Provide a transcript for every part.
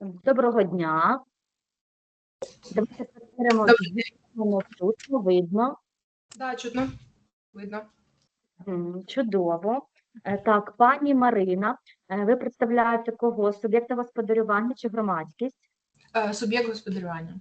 Доброго дня. Давайте перевіримо, Добрий чутно, видно. Да, чутно. Видно. М, Чудово. Е, Так, пані Марина, е, ви представляєте кого? Суб'єкта господарювання чи громадськість? Е, Суб'єкт господарювання.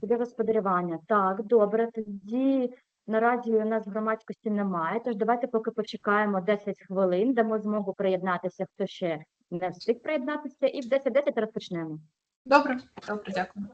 Суб'єкт господарювання. Так, добре. Тоді наразі у нас громадськості немає, тож давайте поки почекаємо 10 хвилин, дамо змогу приєднатися, хто ще не встиг приєднатися, і в 10.10 розпочнемо. Добре, добре, дякую.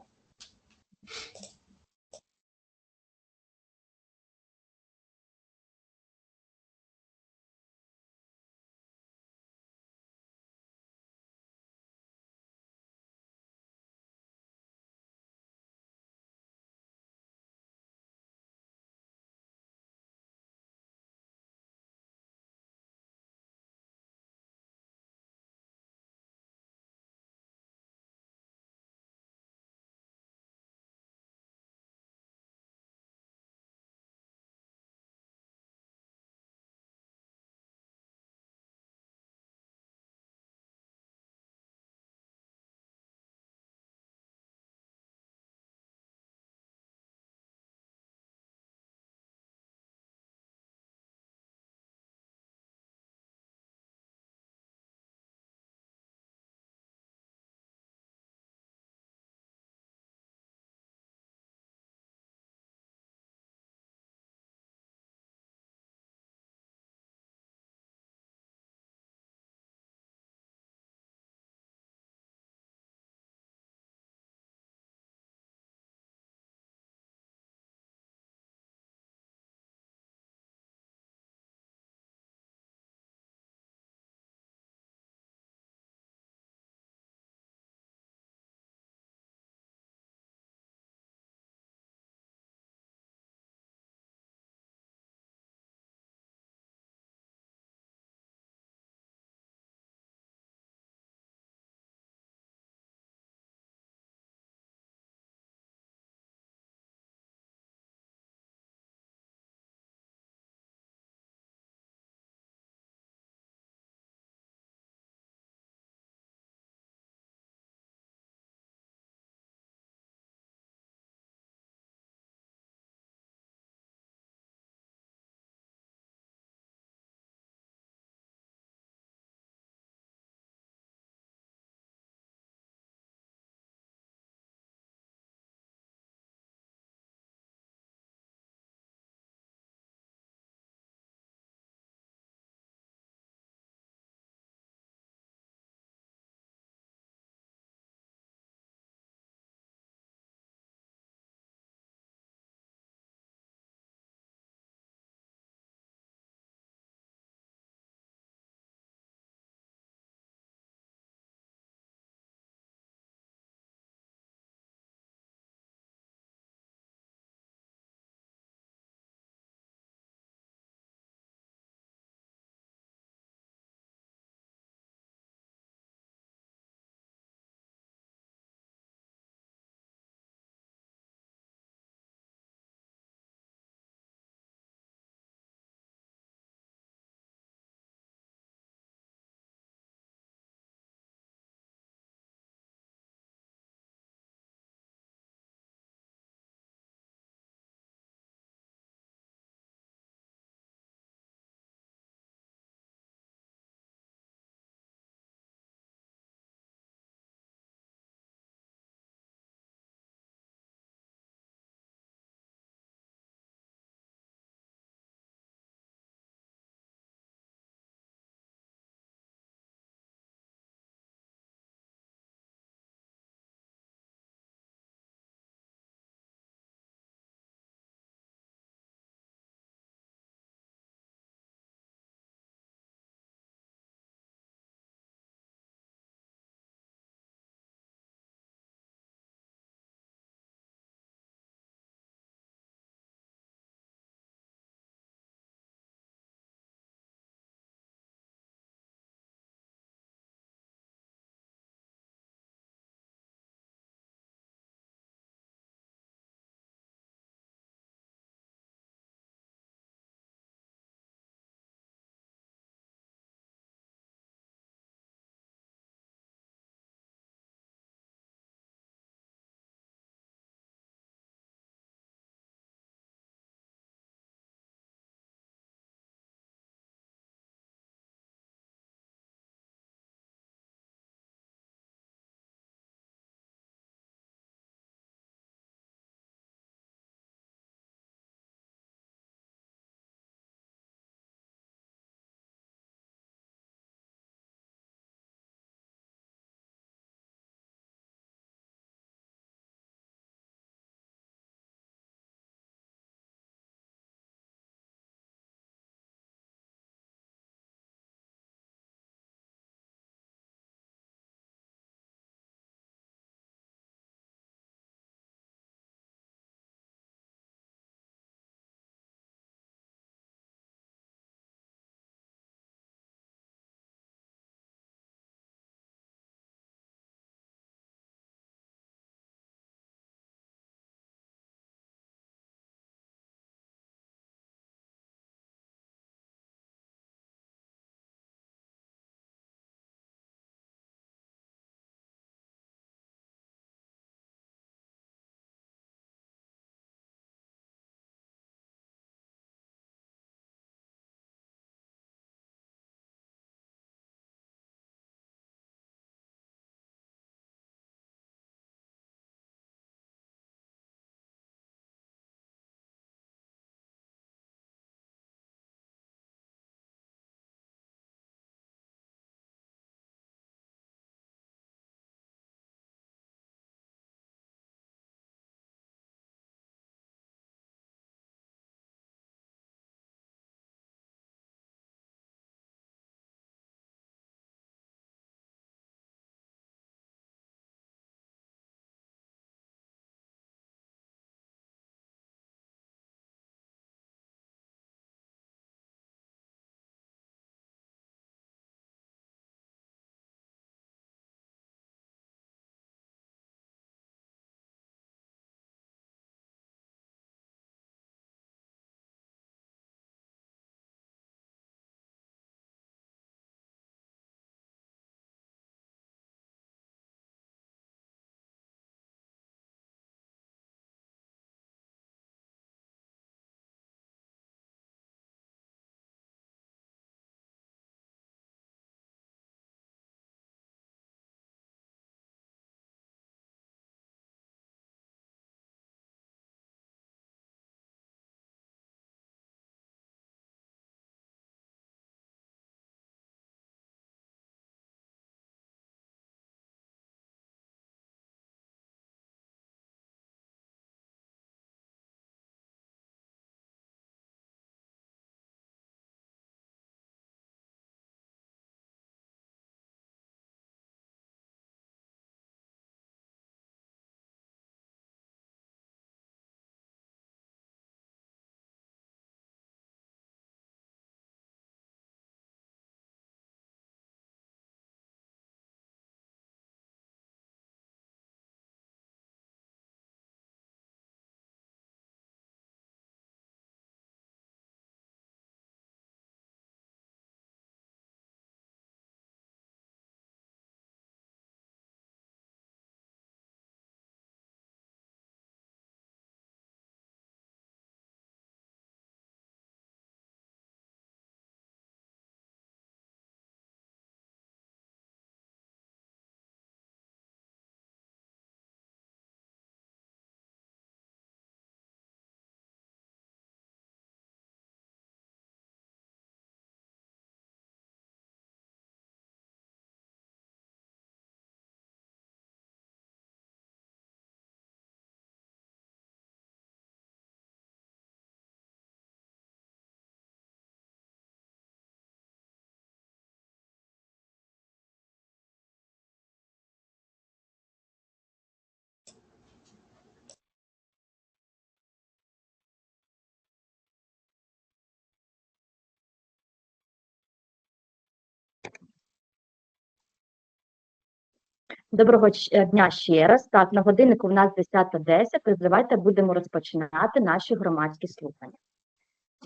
Доброго е, дня ще раз. Так, на годиннику в нас 10.10, тож давайте будемо розпочинати наші громадські слухання.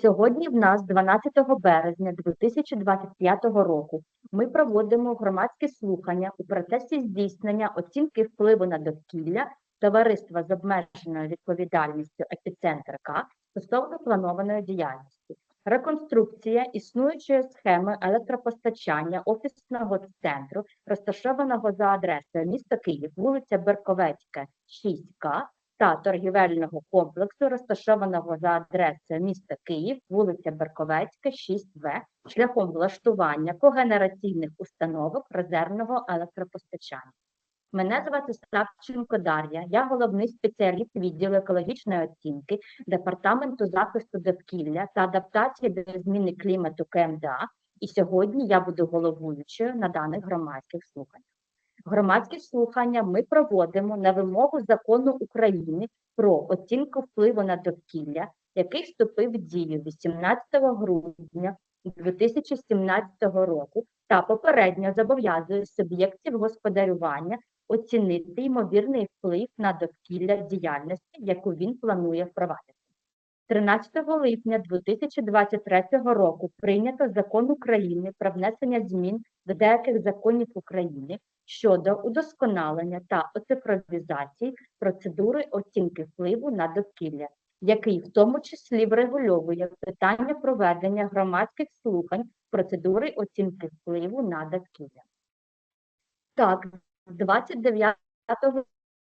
Сьогодні в нас 12 березня 2025 року ми проводимо громадські слухання у процесі здійснення оцінки впливу на довкілля товариства з обмеженою відповідальністю «Епіцентр К» стосовно планованої діяльності. Реконструкція існуючої схеми електропостачання офісного центру, розташованого за адресою місто Київ, вулиця Берковецька, 6К, та торгівельного комплексу, розташованого за адресою міста Київ, вулиця Берковецька, 6В, шляхом влаштування когенераційних установок резервного електропостачання. Мене звати Ставченко Дар'я, я головний спеціаліст відділу екологічної оцінки Департаменту захисту довкілля та адаптації до зміни клімату КМДА, і сьогодні я буду головуючою на даних громадських слуханнях. Громадські слухання ми проводимо на вимогу закону України про оцінку впливу на довкілля, який вступив в дію 18 грудня 2017 року та попередньо зобов'язує суб'єктів господарювання оцінити ймовірний вплив на довкілля діяльності, яку він планує впровадити. 13 липня 2023 року прийнято закон України про внесення змін до деяких законів України щодо удосконалення та оцифровізації процедури оцінки впливу на довкілля, який в тому числі врегульовує питання проведення громадських слухань процедури оцінки впливу на довкілля. Так, 29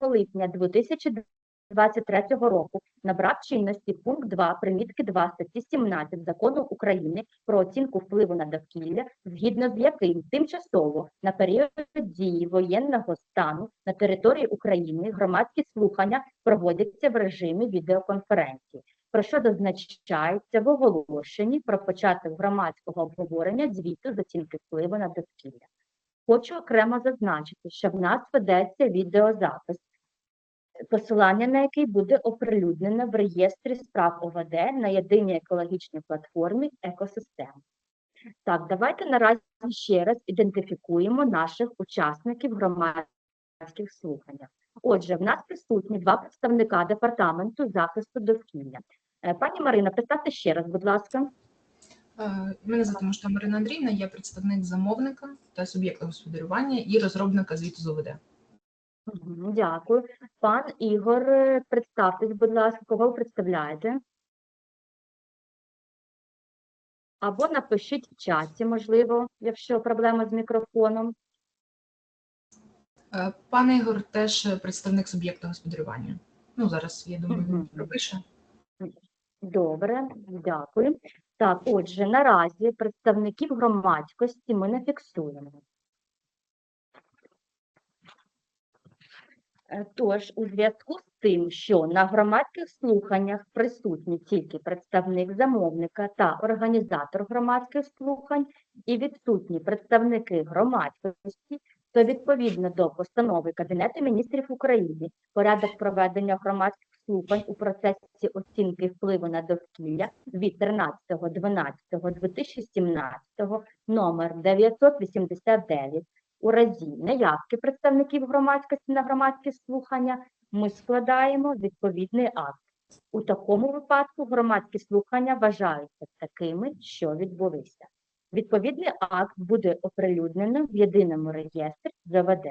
липня 2023 року набрав чинності пункт 2 примітки 2 статті 17 Закону України про оцінку впливу на довкілля, згідно з яким тимчасово на період дії воєнного стану на території України громадські слухання проводяться в режимі відеоконференції, про що зазначається в оголошенні про початок громадського обговорення звіту з оцінки впливу на довкілля. Хочу окремо зазначити, що в нас ведеться відеозапис, посилання на який буде оприлюднено в реєстрі справ ОВД на єдиній екологічній платформі екосистем. Так, давайте наразі ще раз ідентифікуємо наших учасників громадських слухань. Отже, в нас присутні два представника департаменту захисту довкілля. Е, Пані Марина, представте ще раз, будь ласка. Е, Мене звати Мушта Марина Андріївна, я представник замовника та суб'єкта господарювання і розробника звіту з ОВД. Дякую. Пан Ігор, е, представтесь, будь ласка, кого ви представляєте? Або напишіть в чаті, можливо, якщо проблема з мікрофоном. Е, Пане Ігор теж представник суб'єкта господарювання. Ну, зараз, я думаю, він пропише. Добре, дякую. Так, отже, наразі представників громадськості ми не фіксуємо. Е, Тож, у зв'язку з тим, що на громадських слуханнях присутні тільки представник замовника та організатор громадських слухань і відсутні представники громадськості, то відповідно до постанови Кабінету міністрів України порядок проведення громадських слухань у процесі оцінки впливу на довкілля від 13.12.2017 номер 989 у разі неявки представників громадськості на громадські слухання ми складаємо відповідний акт. У такому випадку громадські слухання вважаються такими, що відбулися. Відповідний акт буде оприлюднено в єдиному реєстрі ЗВД.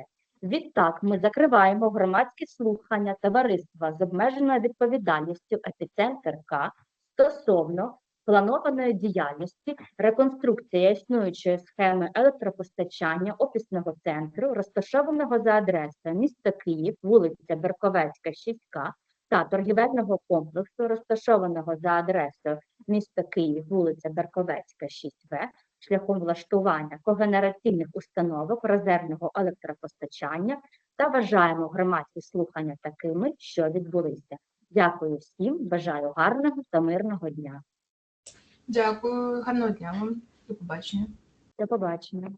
Відтак ми закриваємо громадські слухання товариства з обмеженою відповідальністю «Епіцентр К» стосовно планованої діяльності реконструкція існуючої схеми електропостачання офісного центру, розташованого за адресою місто Київ, вулиця Берковецька, 6К, та торгівельного комплексу, розташованого за адресою місто Київ, вулиця Берковецька, 6В, шляхом влаштування когенераційних установок резервного електропостачання та вважаємо громадські слухання такими, що відбулися. Дякую всім, бажаю гарного та мирного дня. Дякую, гарного дня вам. До побачення. До побачення.